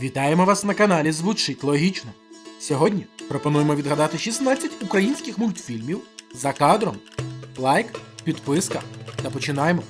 Вітаємо вас на каналі Звучить Логічно. Сьогодні пропонуємо відгадати 16 українських мультфільмів за кадром. Лайк, підписка та починаємо.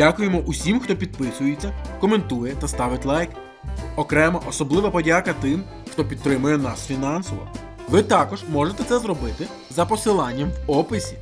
Дякуємо усім, хто підписується, коментує та ставить лайк. Окремо особлива подяка тим, хто підтримує нас фінансово. Ви також можете це зробити за посиланням в описі.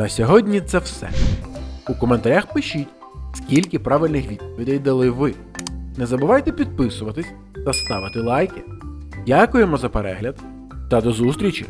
На сьогодні це все. У коментарях пишіть, скільки правильних відповідей дали ви. Не забувайте підписуватись та ставити лайки. Дякуємо за перегляд та до зустрічі!